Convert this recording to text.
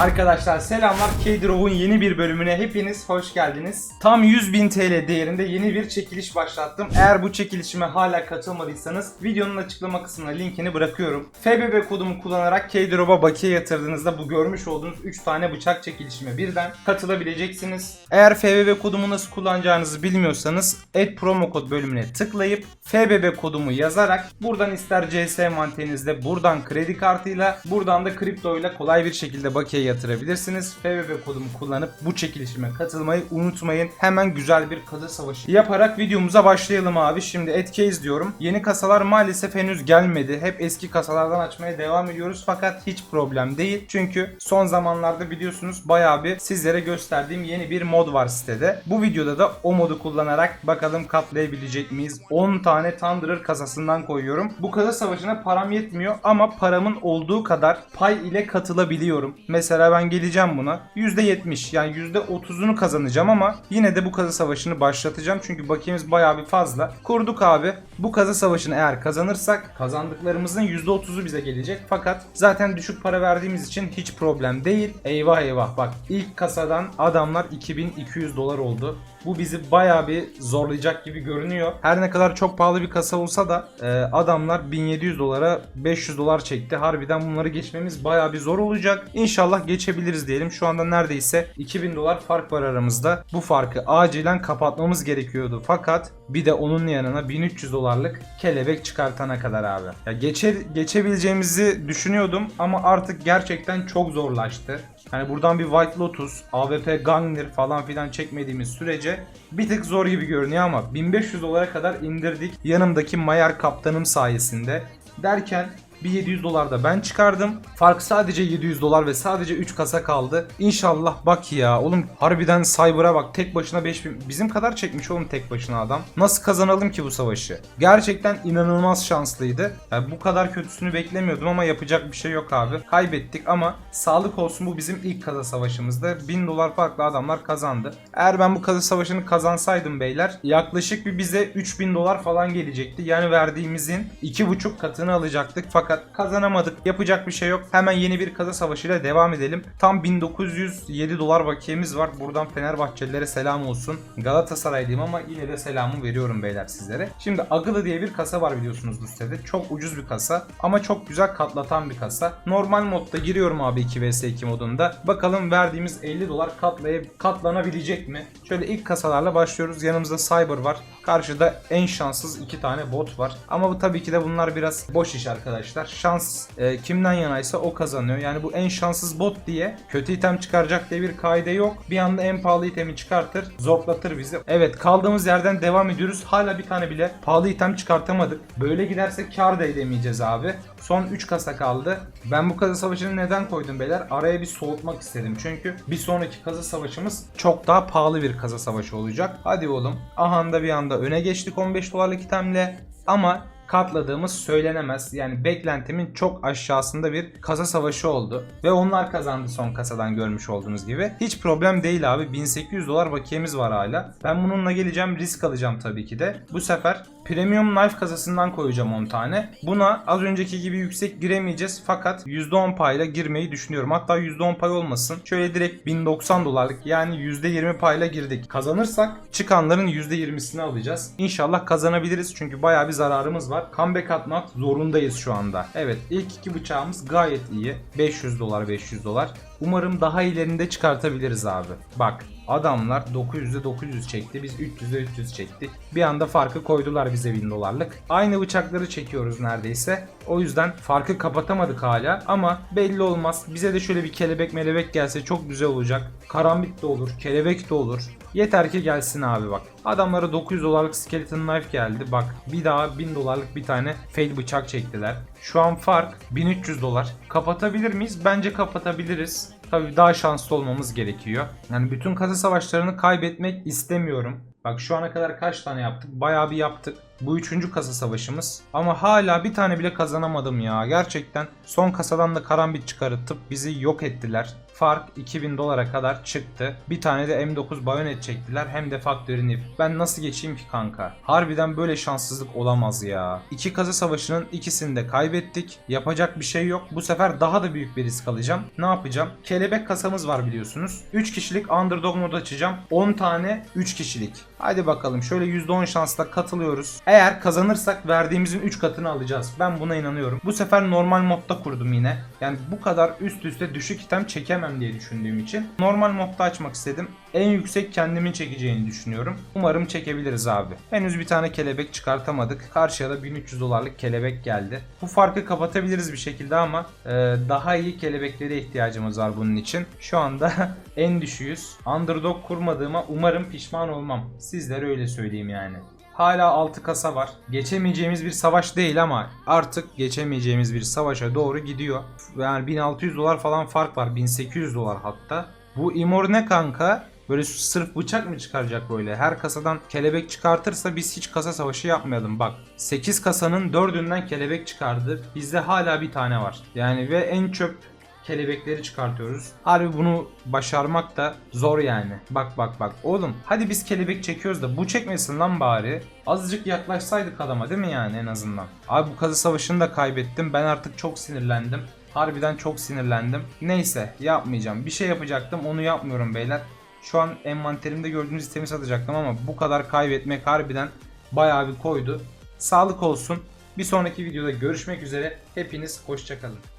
Arkadaşlar selamlar. K-Draw'un yeni bir bölümüne hepiniz hoş geldiniz. Tam 100.000 TL değerinde yeni bir çekiliş başlattım. Eğer bu çekilişime hala katılmadıysanız videonun açıklama kısmına linkini bırakıyorum. FBB kodumu kullanarak K-Draw'a bakiye yatırdığınızda bu görmüş olduğunuz 3 tane bıçak çekilişime birden katılabileceksiniz. Eğer FBB kodumu nasıl kullanacağınızı bilmiyorsanız Add Promo Kod bölümüne tıklayıp FBB kodumu yazarak buradan ister CS mantığınızda buradan kredi kartıyla buradan da kripto ile kolay bir şekilde bakiye yatırabilirsiniz. FBB kodumu kullanıp bu çekilişime katılmayı unutmayın. Hemen güzel bir kadı savaşı yaparak videomuza başlayalım abi. Şimdi Etcase diyorum. Yeni kasalar maalesef henüz gelmedi. Hep eski kasalardan açmaya devam ediyoruz fakat hiç problem değil. Çünkü son zamanlarda biliyorsunuz bayağı bir sizlere gösterdiğim yeni bir mod var sitede. Bu videoda da o modu kullanarak bakalım katlayabilecek miyiz? 10 tane Thunderer kasasından koyuyorum. Bu kasa savaşına param yetmiyor ama paramın olduğu kadar pay ile katılabiliyorum. Mesela ben geleceğim buna %70 yani %30'unu kazanacağım ama yine de bu kasa savaşını başlatacağım. Çünkü bakiyemiz bayağı bir fazla. Kurduk abi. Bu kasa savaşını eğer kazanırsak kazandıklarımızın %30'u bize gelecek. Fakat zaten düşük para verdiğimiz için hiç problem değil. Eyvah eyvah bak ilk kasadan adamlar 2200 dolar oldu. Bu bizi bayağı bir zorlayacak gibi görünüyor. Her ne kadar çok pahalı bir kasa olsa da e, adamlar 1700 dolara 500 dolar çekti. Harbiden bunları geçmemiz bayağı bir zor olacak. İnşallah geçebiliriz diyelim. Şu anda neredeyse 2000 dolar fark var aramızda. Bu farkı acilen kapatmamız gerekiyordu. Fakat bir de onun yanına 1300 dolarlık kelebek çıkartana kadar abi. Ya geçe, geçebileceğimizi düşünüyordum ama artık gerçekten çok zorlaştı. Hani buradan bir White Lotus, AWP Gangner falan filan çekmediğimiz sürece bir tık zor gibi görünüyor ama 1500 dolara kadar indirdik. Yanımdaki Mayer kaptanım sayesinde. Derken bir 700 dolar da ben çıkardım. Fark sadece 700 dolar ve sadece 3 kasa kaldı. İnşallah bak ya oğlum harbiden Cyber'a bak tek başına 5000 bizim kadar çekmiş oğlum tek başına adam. Nasıl kazanalım ki bu savaşı? Gerçekten inanılmaz şanslıydı. Yani bu kadar kötüsünü beklemiyordum ama yapacak bir şey yok abi. Kaybettik ama sağlık olsun bu bizim ilk kaza savaşımızdı. 1000 dolar farklı adamlar kazandı. Eğer ben bu kaza savaşını kazansaydım beyler yaklaşık bir bize 3000 dolar falan gelecekti. Yani verdiğimizin 2,5 katını alacaktık fakat kazanamadık. Yapacak bir şey yok. Hemen yeni bir kaza savaşıyla devam edelim. Tam 1907 dolar bakiyemiz var. Buradan Fenerbahçelilere selam olsun. Galatasaraylıyım ama yine de selamı veriyorum beyler sizlere. Şimdi Agılı diye bir kasa var biliyorsunuz bu sitede. Çok ucuz bir kasa ama çok güzel katlatan bir kasa. Normal modda giriyorum abi 2 vs 2 modunda. Bakalım verdiğimiz 50 dolar katlayıp katlanabilecek mi? Şöyle ilk kasalarla başlıyoruz. Yanımızda Cyber var. Karşıda en şanssız iki tane bot var. Ama bu tabii ki de bunlar biraz boş iş arkadaşlar. Şans e, kimden yanaysa o kazanıyor. Yani bu en şanssız bot diye kötü item çıkaracak diye bir kaide yok. Bir anda en pahalı itemi çıkartır, zorlatır bizi. Evet kaldığımız yerden devam ediyoruz. Hala bir tane bile pahalı item çıkartamadık. Böyle giderse kar da edemeyeceğiz abi. Son 3 kasa kaldı. Ben bu kasa savaşını neden koydum beyler? Araya bir soğutmak istedim. Çünkü bir sonraki kasa savaşımız çok daha pahalı bir kasa savaşı olacak. Hadi oğlum. Ahanda bir anda öne geçtik 15 dolarlık itemle. Ama katladığımız söylenemez. Yani beklentimin çok aşağısında bir kasa savaşı oldu. Ve onlar kazandı son kasadan görmüş olduğunuz gibi. Hiç problem değil abi. 1800 dolar bakiyemiz var hala. Ben bununla geleceğim risk alacağım tabii ki de. Bu sefer Premium Knife kasasından koyacağım 10 tane. Buna az önceki gibi yüksek giremeyeceğiz fakat %10 payla girmeyi düşünüyorum. Hatta %10 pay olmasın. Şöyle direkt 1090 dolarlık yani %20 payla girdik. Kazanırsak çıkanların %20'sini alacağız. İnşallah kazanabiliriz çünkü bayağı bir zararımız var. Comeback atmak zorundayız şu anda. Evet ilk iki bıçağımız gayet iyi. 500 dolar 500 dolar. Umarım daha ilerinde çıkartabiliriz abi. Bak adamlar 900'de 900 çekti. Biz 300'de 300 çektik. Bir anda farkı koydular bize 1000 dolarlık. Aynı bıçakları çekiyoruz neredeyse. O yüzden farkı kapatamadık hala. Ama belli olmaz. Bize de şöyle bir kelebek melebek gelse çok güzel olacak. Karambit de olur. Kelebek de olur. Yeter ki gelsin abi bak. Adamlara 900 dolarlık skeleton knife geldi. Bak bir daha 1000 dolarlık bir tane fail bıçak çektiler. Şu an fark 1300 dolar. Kapatabilir miyiz? Bence kapatabiliriz. Tabii daha şanslı olmamız gerekiyor. Yani bütün kasa savaşlarını kaybetmek istemiyorum. Bak şu ana kadar kaç tane yaptık? Bayağı bir yaptık. Bu üçüncü kasa savaşımız. Ama hala bir tane bile kazanamadım ya. Gerçekten son kasadan da karambit çıkartıp bizi yok ettiler. Fark 2000 dolara kadar çıktı. Bir tane de M9 bayonet çektiler hem de Factory Nif. Ben nasıl geçeyim ki kanka? Harbiden böyle şanssızlık olamaz ya. İki kasa savaşının ikisini de kaybettik. Yapacak bir şey yok. Bu sefer daha da büyük bir risk alacağım. Ne yapacağım? Kelebek kasamız var biliyorsunuz. 3 kişilik underdog mod açacağım. 10 tane 3 kişilik. Hadi bakalım şöyle %10 şansla katılıyoruz. Eğer kazanırsak verdiğimizin 3 katını alacağız. Ben buna inanıyorum. Bu sefer normal modda kurdum yine. Yani bu kadar üst üste düşük item çekemem diye düşündüğüm için. Normal modda açmak istedim. En yüksek kendimin çekeceğini düşünüyorum. Umarım çekebiliriz abi. Henüz bir tane kelebek çıkartamadık. Karşıya da 1300 dolarlık kelebek geldi. Bu farkı kapatabiliriz bir şekilde ama e, daha iyi kelebeklere ihtiyacımız var bunun için. Şu anda en düşüğüz. Underdog kurmadığıma umarım pişman olmam. Sizlere öyle söyleyeyim yani. Hala 6 kasa var. Geçemeyeceğimiz bir savaş değil ama artık geçemeyeceğimiz bir savaşa doğru gidiyor. Yani 1600 dolar falan fark var. 1800 dolar hatta. Bu Imor ne kanka? Böyle sırf bıçak mı çıkaracak böyle? Her kasadan kelebek çıkartırsa biz hiç kasa savaşı yapmayalım. Bak 8 kasanın 4'ünden kelebek çıkardı. Bizde hala bir tane var. Yani ve en çöp kelebekleri çıkartıyoruz. Harbi bunu başarmak da zor yani. Bak bak bak. Oğlum hadi biz kelebek çekiyoruz da bu çekmesin lan bari. Azıcık yaklaşsaydık adama değil mi yani en azından? Abi bu kazı savaşını da kaybettim. Ben artık çok sinirlendim. Harbiden çok sinirlendim. Neyse yapmayacağım. Bir şey yapacaktım onu yapmıyorum beyler. Şu an envanterimde gördüğünüz itemi satacaktım ama bu kadar kaybetmek harbiden bayağı bir koydu. Sağlık olsun. Bir sonraki videoda görüşmek üzere. Hepiniz hoşçakalın.